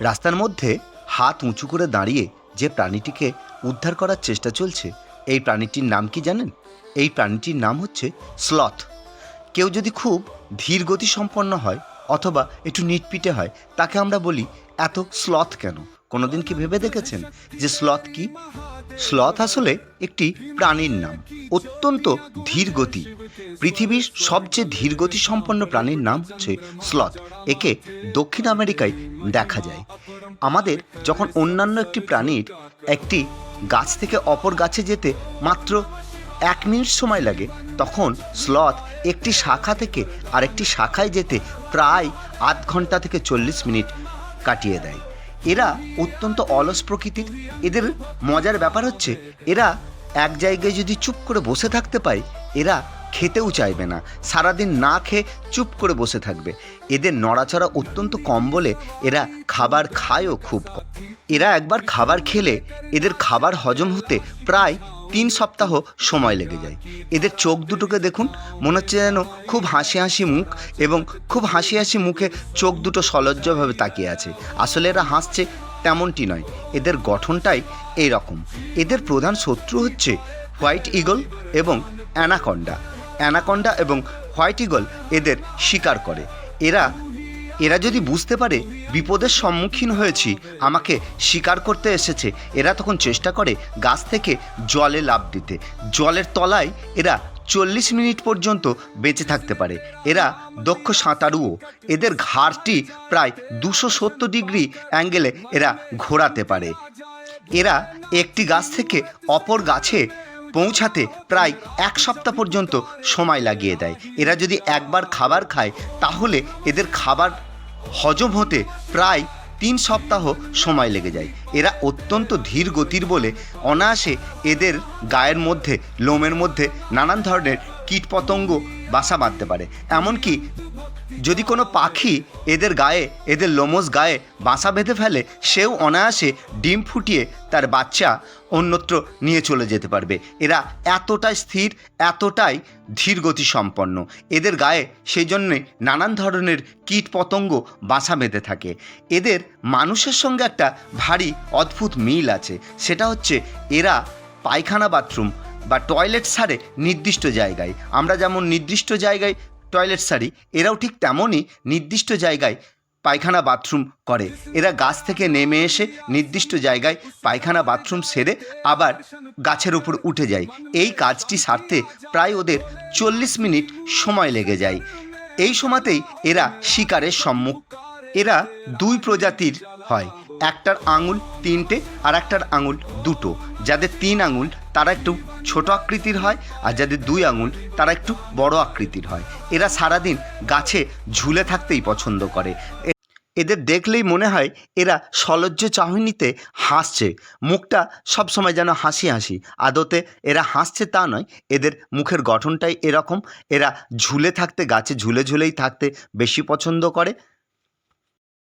রাস্তার মধ্যে হাত উঁচু করে দাঁড়িয়ে যে প্রাণীটিকে উদ্ধার করার চেষ্টা চলছে, এই প্রাণীটির নাম কি জানেন? এই প্রাণীটির নাম হচ্ছে স্লথ। কেউ যদি খুব ধীর গতি সম্পন্ন হয় অথবা একটু নিটপিটে হয়, তাকে আমরা বলি এত স্লথ কেন? কোনোদিন কি ভেবে দেখেছেন যে স্লথ কি? স্লথ আসলে একটি প্রাণীর নাম, অত্যন্ত ধীর গতি। পৃথিবীর সবচেয়ে ধীর গতি সম্পন্ন প্রাণীর নাম হচ্ছে স্লথ। একে দক্ষিণ আমেরিকায় দেখা যায়। আমাদের যখন অন্যান্য একটি প্রাণীর একটি গাছ থেকে অপর গাছে যেতে মাত্র এক মিনিট সময় লাগে, তখন স্লথ একটি শাখা থেকে আরেকটি শাখায় যেতে প্রায় আধ ঘণ্টা থেকে চল্লিশ মিনিট কাটিয়ে দেয়। এরা অত্যন্ত অলস প্রকৃতির। এদের মজার ব্যাপার হচ্ছে, এরা এক জায়গায় যদি চুপ করে বসে থাকতে পায়, এরা খেতেও চাইবে না। সারাদিন না খেয়ে চুপ করে বসে থাকবে। এদের নড়াচড়া অত্যন্ত কম বলে এরা খাবার খায়ও খুব কম। এরা একবার খাবার খেলে, এদের খাবার হজম হতে প্রায় তিন সপ্তাহ সময় লেগে যায়। এদের চোখ দুটোকে দেখুন, মনে হচ্ছে যেন খুব হাসি হাসি মুখ এবং খুব হাসি হাসি মুখে চোখ দুটো সলজ্জভাবে তাকিয়ে আছে। আসলে এরা হাসছে তেমনটি নয়, এদের গঠনটাই এই রকম এদের প্রধান শত্রু হচ্ছে হোয়াইট ইগল এবং অ্যানাকন্ডা। অ্যানাকন্ডা এবং হোয়াইট ইগল এদের শিকার করে। এরা এরা যদি বুঝতে পারে বিপদের সম্মুখীন হয়েছি, আমাকে শিকার করতে এসেছে, এরা তখন চেষ্টা করে গাছ থেকে জলে লাভ দিতে। জলের তলায় এরা চল্লিশ মিনিট পর্যন্ত বেঁচে থাকতে পারে। এরা দক্ষ সাঁতারুও। এদের ঘাড়টি প্রায় দুশো সত্তর ডিগ্রি অ্যাঙ্গেলে এরা ঘোরাতে পারে। এরা একটি গাছ থেকে অপর গাছে পৌঁছাতে প্রায় এক সপ্তাহ পর্যন্ত সময় লাগিয়ে দেয়। এরা যদি একবার খাবার খায়, তাহলে এদের খাবার হজম হতে প্রায় তিন সপ্তাহ সময় লেগে যায়। এরা অত্যন্ত ধীর গতির বলে অনায়াসে এদের গায়ের মধ্যে, লোমের মধ্যে নানান ধরনের কীটপতঙ্গ বাসা বাঁধতে পারে। এমনকি যদি কোনো পাখি এদের গায়ে, এদের লোমস গায়ে বাসা বেঁধে ফেলে, সেও অনায়াসে ডিম ফুটিয়ে তার বাচ্চা অন্যত্র নিয়ে চলে যেতে পারবে। এরা এতটাই স্থির, এতটাই ধীর গতি সম্পন্ন এদের গায়ে সেই জন্যে নানান ধরনের কীট পতঙ্গ বাসা বেঁধে থাকে। এদের মানুষের সঙ্গে একটা ভারী, অদ্ভুত মিল আছে। সেটা হচ্ছে এরা পায়খানা বাথরুম বা টয়লেট সারে নির্দিষ্ট জায়গায়। আমরা যেমন নির্দিষ্ট জায়গায় টয়লেট সারি, এরাও ঠিক তেমনই নির্দিষ্ট জায়গায় পায়খানা বাথরুম করে। এরা গাছ থেকে নেমে এসে নির্দিষ্ট জায়গায় পায়খানা বাথরুম সেরে আবার গাছের উপর উঠে যায়। এই কাজটি সারতে প্রায় ওদের চল্লিশ মিনিট সময় লেগে যায়। এই সময়তেই এরা শিকারের সম্মুখ। এরা দুই প্রজাতির হয়, একটার আঙুল তিনটে আর একটার আঙুল দুটো। যাদের তিন আঙুল, তারা একটু ছোট আকৃতির হয় আর যাদের দুই আঙুল, তারা একটু বড় আকৃতির হয়। এরা সারাদিন গাছে ঝুলে থাকতেই পছন্দ করে। এদের দেখলেই মনে হয় এরা সলজ্জ চাহনিতে হাসছে। মুখটা সবসময় যেন হাসি হাসি। আদতে এরা হাসছে তা নয়, এদের মুখের গঠনটাই এরকম। এরা ঝুলে থাকতে, গাছে ঝুলে ঝুলেই থাকতে বেশি পছন্দ করে।